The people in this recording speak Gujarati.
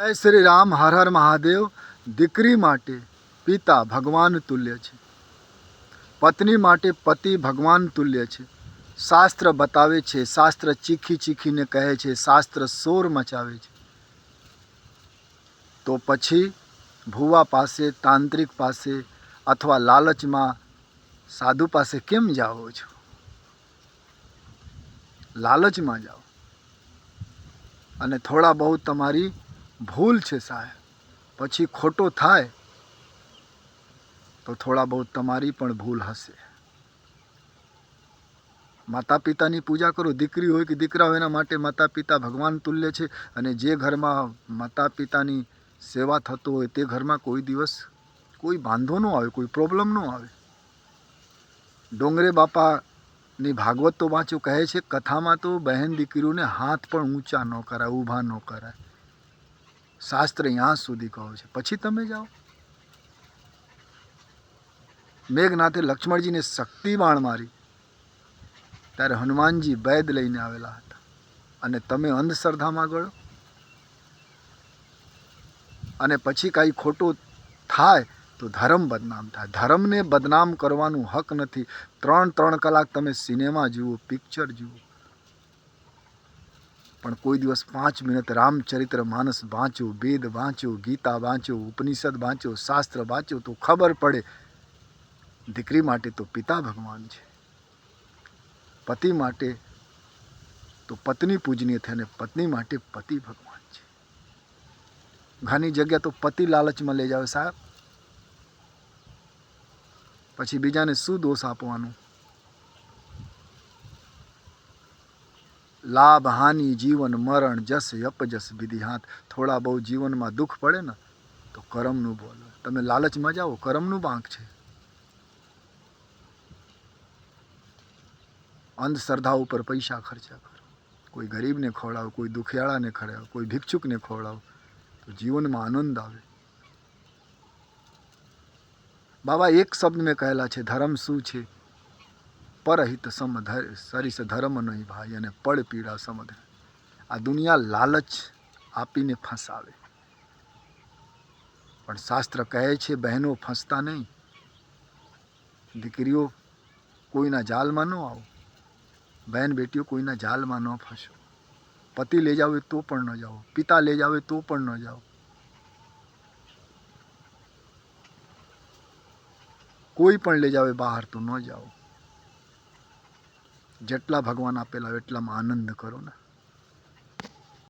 જય શ્રી રામ, હર હર મહાદેવ. દીકરી માટે પિતા ભગવાન તુલ્ય છે. પત્ની માટે પતિ ભગવાન તુલ્ય છે. શાસ્ત્ર બતાવે છે, શાસ્ત્ર ચીખી ચીખીને કહે છે, શાસ્ત્ર શોર મચાવે છે. તો પછી ભુવા પાસે, તાંત્રિક પાસે અથવા લાલચમાં સાધુ પાસે કેમ જાઓ છો? લાલચમાં જાઓ. અને થોડા બહુ તમારી ભૂલ છે સાહેબ. પછી ખોટો થાય, તો થોડા બહુ તમારી પણ ભૂલ હશે. માતા પિતાની પૂજા કરો. દીકરી હોય કે દીકરા હોય એના માટે માતા પિતા ભગવાન તુલ્ય છે અને જે ઘરમાં માતા પિતાની સેવા થતો હોય તે ઘરમાં કોઈ દિવસ કોઈ બાંધો ન આવે, કોઈ પ્રોબ્લેમ ન આવે. ડોંગરે બાપાની ભાગવત તો વાંચ્યું, કહે છે, કથામાં તો બહેન દીકરીઓને હાથ પણ ઊંચા ન કરાય, ઊભા ન કરાય. શાસ્ત્ર ત્યાં સુધી કહો છે. પછી તમે જાઓ. મેઘનાથે લક્ષ્મણજીને શક્તિ બાણ મારી. ત્યારે હનુમાનજી વૈદ લઈને આવેલા હતા. અને તમે અંધશ્રદ્ધામાં ગયો. અને પછી કાંઈ ખોટું થાય તો ધર્મ બદનામ થાય. ધર્મને બદનામ કરવાનું હક નથી. ત્રણ ત્રણ કલાક તમે સિનેમા જુઓ, પિક્ચર જુઓ. પણ કોઈ દિવસ પાંચ મિનિટ રામચરિત્ર માનસ વાંચો વેદ વાંચો ગીતા વાંચો ઉપનિષદ વાંચો શાસ્ત્ર વાંચો તો ખબર પડે. દીકરી માટે તો પિતા ભગવાન છે. પતિ માટે તો પત્ની પૂજનીય છે અને પત્ની માટે પતિ ભગવાન છે. ઘણી જગ્યા તો પતિ લાલચમાં લઈ જાવે સાહેબ. પછી બીજાને શું દોષ આપવાનો? લાભ હાનિ જીવન, મરણ, જસ અપજસ વિધિ. હાથ થોડા બહુ જીવનમાં દુઃખ પડે ને, તો કરમનું બોલો. તમે લાલચમાં જાઓ, કરમનું બાંક છે. અંધશ્રદ્ધા ઉપર પૈસા ખર્ચા કરો. કોઈ ગરીબને ખવડાવો, કોઈ દુખિયાળાને ખવડાવો, કોઈ ભિક્ષુકને ખવડાવો, તો જીવનમાં આનંદ આવે. બાબા, એક શબ્દ મેં કહેલા છે, ધર્મ શું છે? પરહિત સમ સરિસ ધર્મ નહીં ભાઈ, અને પડ પીડા સમધ. આ દુનિયા લાલચ આપીને ફસાવે. પણ શાસ્ત્ર કહે છે, બહેનો ફસતા નહીં. દીકરીઓ કોઈના જાલમાં ન આવો. બહેન બેટીઓ કોઈના જાલમાં ન ફસો. પતિ લઈ જાવે તો પણ ન જાઓ. પિતા લઈ જાવે તો પણ ન જાઓ. કોઈ પણ લઈ જાવે બહાર તો ન જાઓ. જેટલા ભગવાન આપેલા હોય એટલામાં આનંદ કરો ને.